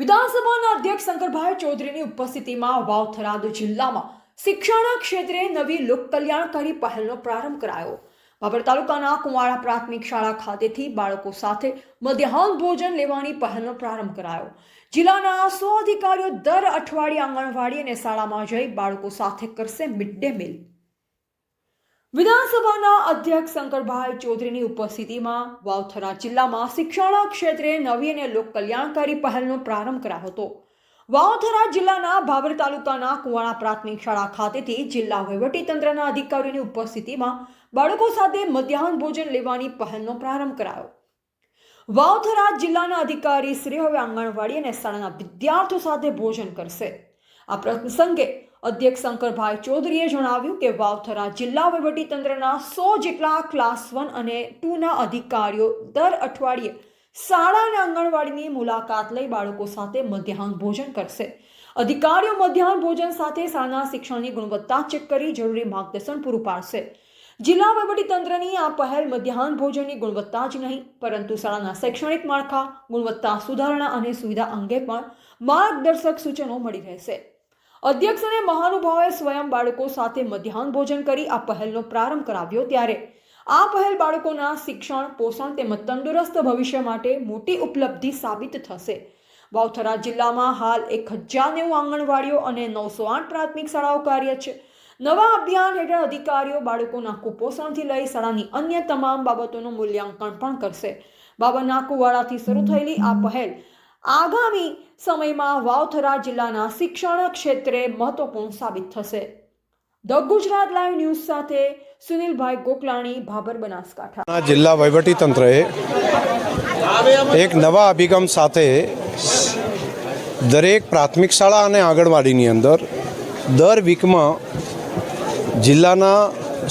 વિધાનસભાના અધ્યક્ષ શંકરભાઈ ચૌધરીની ઉપસ્થિતિમાં વાવ થરાદ જિલ્લામાં શિક્ષણના ક્ષેત્રે નવી લોક કલ્યાણકારી પહેલનો પ્રારંભ કરાયો. બાબર તાલુકાના કુંવાળા પ્રાથમિક શાળા ખાતેથી બાળકો સાથે મધ્યાહન ભોજન લેવાની પહેલનો પ્રારંભ કરાયો. જિલ્લાના સો અધિકારીઓ દર અઠવાડિયે આંગણવાડી અને શાળામાં જઈ બાળકો સાથે કરશે મિડ ડે મીલ. વિધાનસભાના અધ્યક્ષ શંકરભાઈ ચૌધરીની ઉપસ્થિતિમાં વાવથરા જિલ્લામાં શિક્ષણ ક્ષેત્રે નવી અને લોક કલ્યાણકારી પહેલનો પ્રારંભ કરાયો હતો. વાવથરા જિલ્લાના ભાભર તાલુકાના કુવાણા પ્રાથમિક શાળા ખાતેથી જિલ્લા વહીવટીતંત્રના અધિકારીઓની ઉપસ્થિતિમાં બાળકો સાથે મધ્યાહન ભોજન લેવાની પહેલનો પ્રારંભ કરાયો. વાવથરા જિલ્લાના અધિકારી શ્રી હવે આંગણવાડી અને શાળાના વિદ્યાર્થીઓ સાથે ભોજન કરશે. આ પ્રસંગે અધ્યક્ષ શંકરભાઈ ચૌધરીએ જણાવ્યું કે વાવથરા જિલ્લા વહીવટીતંત્રના સો જેટલા ક્લાસ વન અને ટુના અધિકારીઓ દર અઠવાડિયે શાળા અને આંગણવાડીની મુલાકાત લઈ બાળકો સાથે મધ્યાહન ભોજન કરશે. અધિકારીઓ મધ્યાહન ભોજન સાથે શાળાના શિક્ષણની ગુણવત્તા ચેક કરી જરૂરી માર્ગદર્શન પૂરું પાડશે. જિલ્લા વહીવટીતંત્રની આ પહેલ મધ્યાહન ભોજનની ગુણવત્તા જ નહીં, પરંતુ શાળાના શૈક્ષણિક માળખા, ગુણવત્તા સુધારણા અને સુવિધા અંગે પણ માર્ગદર્શક સૂચનો મળી રહેશે. અધ્યક્ષ અને મહાનુભાવે સ્વયં બાળકો સાથે મધ્યાહન ભોજન કરી આ પહેલનો પ્રારંભ કરાવ્યો ત્યારે. આ પહેલ બાળકોના શિક્ષણ, પોષણ તેમજ તંદુરસ્ત ભવિષ્ય માટે મોટી ઉપલબ્ધિ સાબિત થશે. વાવથરા જિલ્લામાં હાલ એક હજાર નેવું આંગણવાડીઓ અને નવસો આઠ પ્રાથમિક શાળાઓ કાર્ય છે. નવા અભિયાન હેઠળ અધિકારીઓ બાળકોના કુપોષણથી લઈ શાળાની અન્ય તમામ બાબતોનું મૂલ્યાંકન પણ કરશે. બાબા કુવાડાથી શરૂ થયેલી આ પહેલ આગામી સમયમાં વાવથરા જિલ્લાના શિક્ષણ ક્ષેત્રે મહત્વપૂર્ણ સાબિત થશે. ધ ગુજરાત લાઈવ ન્યૂઝ સાથે સુનિલભાઈ ગોકલાણી, ભાભર બનાસકાંઠા. જિલ્લા વહીવટીતંત્રએ એક નવા અભિગમ સાથે દરેક પ્રાથમિક શાળા અને આંગણવાડીની અંદર દર વીકમાં જિલ્લાના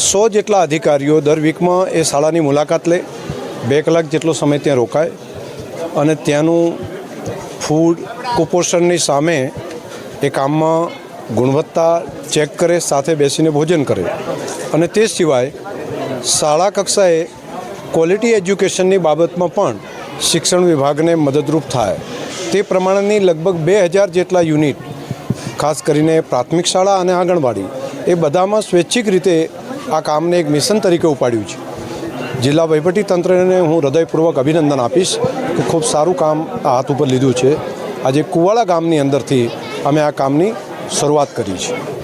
સો જેટલા અધિકારીઓ દર વીકમાં એ શાળાની મુલાકાત લે. બે કલાક જેટલો સમય ત્યાં રોકાય અને ત્યાંનું ફૂડ કુપોષણની સામે એ કામમાં ગુણવત્તા ચેક કરે, સાથે બેસીને ભોજન કરે. અને તે સિવાય શાળા કક્ષાએ ક્વોલિટી એજ્યુકેશનની બાબતમાં પણ શિક્ષણ વિભાગને મદદરૂપ થાય. તે પ્રમાણેની લગભગ બે હજાર જેટલા યુનિટ, ખાસ કરીને પ્રાથમિક શાળા અને આંગણવાડી, એ બધામાં સ્વૈચ્છિક રીતે આ કામને એક મિશન તરીકે ઉપાડ્યું છે. જિલ્લા વહીવટી તંત્રને હું હૃદયપૂર્વક અભિનંદન આપીશ. કે ખૂબ સારું કામ આ હાથ ઉપર લીધું છે. આજે કુવાડા ગામની અંદરથી અમે આ કામની શરૂઆત કરી છે.